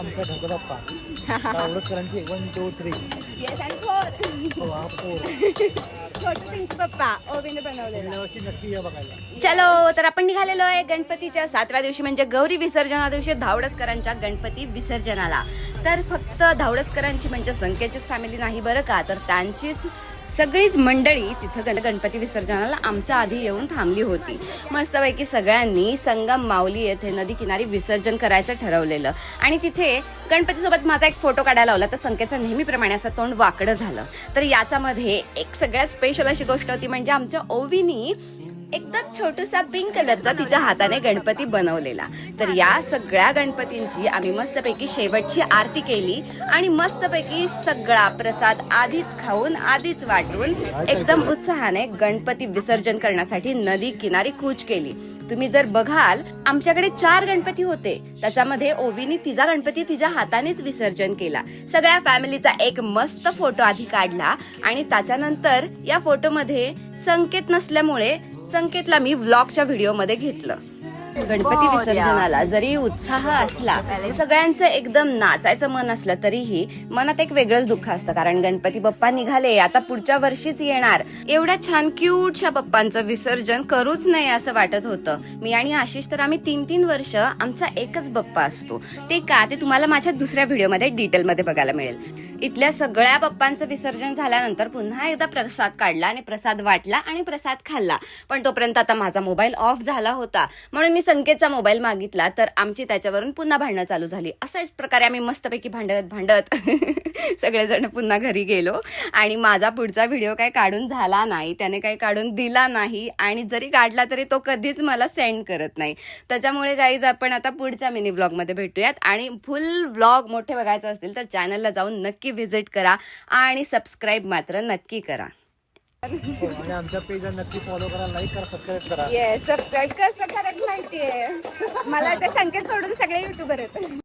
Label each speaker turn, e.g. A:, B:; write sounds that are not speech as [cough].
A: आमचा Bappa one two three
B: yes आणि four
A: four
B: Chhotu Pinky पप्पा. ओवीने बनवलेला.
A: गेल्या वर्षी नक्की या बघायला.
B: चलो तर आपण निघालेलो आहे गणपतीच्या सातव्या दिवशी म्हणजे गौरी विसर्जना दिवशी धावडसकरांच्या गणपती विसर्जनाला. तर फक्त धावडसकरांची म्हणजे संख्येचीच फॅमिली नाही बरं का? तर त्यांचीच सगळीच मंडळी तिथं गण गणपती विसर्जनाला आमच्या आधी येऊन थांबली होती. मस्तपैकी सगळ्यांनी संगम माऊली येथे नदी किनारी विसर्जन करायचं ठरवलेलं. आणि तिथे गणपतीसोबत माझा एक फोटो काढायला लावला तर संख्येचं नेहमीप्रमाणे असं तोंड वाकडं झालं. तर याच्यामध्ये एक सगळ्यात स्पेशल अशी गोष्ट होती म्हणजे आमच्या ओवीनी एकदम छोटूसा पिंक कलरचा तिच्या हाताने गणपती बनवलेला. तर या सगळ्या गणपतींची आम्ही मस्तपैकी शेवटची आरती केली आणि मस्तपैकी सगळा प्रसाद आधीच खाऊन आधीच वाटून एकदम उत्साहाने गणपती विसर्जन करण्यासाठी नदी किनारी कूच केली. तुम्ही जर बघाल आमच्याकडे चार गणपती होते. त्याच्यामध्ये ओवीनी तिचा गणपती तिच्या हातानेच विसर्जन केला. सगळ्या फॅमिलीचा एक मस्त फोटो आधी काढला आणि त्याच्यानंतर या फोटोमध्ये संकेत नसल्यामुळे संकेतला मी व्लॉगच्या व्हिडिओमध्ये घेतलं. गणपती विसर्जनाला जरी उत्साह असला सगळ्यांचं एकदम नाचायचं मन असलं तरीही मनात एक वेगळंच दुःख असतं. कारण गणपती बाप्पा निघाले आता पुढच्या वर्षीच येणार. एवढ्या छान क्यूटच्या बाप्पांचं विसर्जन करूच नाही असं वाटत होतं. मी आणि आशिष तर आम्ही तीन तीन वर्ष आमचा एकच बाप्पा असतो. ते का? ते तुम्हाला माझ्या दुसऱ्या व्हिडिओमध्ये डिटेलमध्ये बघायला मिळेल. इथल्या सगळ्या बाप्पांचं विसर्जन झाल्यानंतर पुन्हा एकदा प्रसाद काढला आणि प्रसाद वाटला आणि प्रसाद खाल्ला. पण तोपर्यंत आता माझा मोबाईल ऑफ झाला होता. म्हणून मी संकेतचा मोबाईल मागितला. तर आमची त्याच्यावरून पुन्हा भांडणं चालू झाली. अशाच प्रकारे आम्ही मस्तपैकी भांडत भांडत [laughs] सगळेजण पुन्हा घरी गेलो. आणि माझा पुढचा व्हिडिओ काही काढून झाला नाही त्याने काही काढून दिला नाही आणि जरी काढला तरी तो कधीच मला सेंड करत नाही. त्याच्यामुळे गाईज आपण आता पुढच्या मिनी ब्लॉगमध्ये भेटूयात. आणि फुल व्लॉग मोठे बघायचे असतील तर चॅनलला जाऊन नक्की व्हिजिट करा आणि सबस्क्राईब मात्र नक्की करा.
A: आणि आमच्या पेजला नक्की फॉलो करा लाईक करा सबस्क्राईब करा.
B: येस सबस्क्राईब कसं करायचं माहितीये. मला ते संकेत सोडून सगळे युट्यूबर आहेत.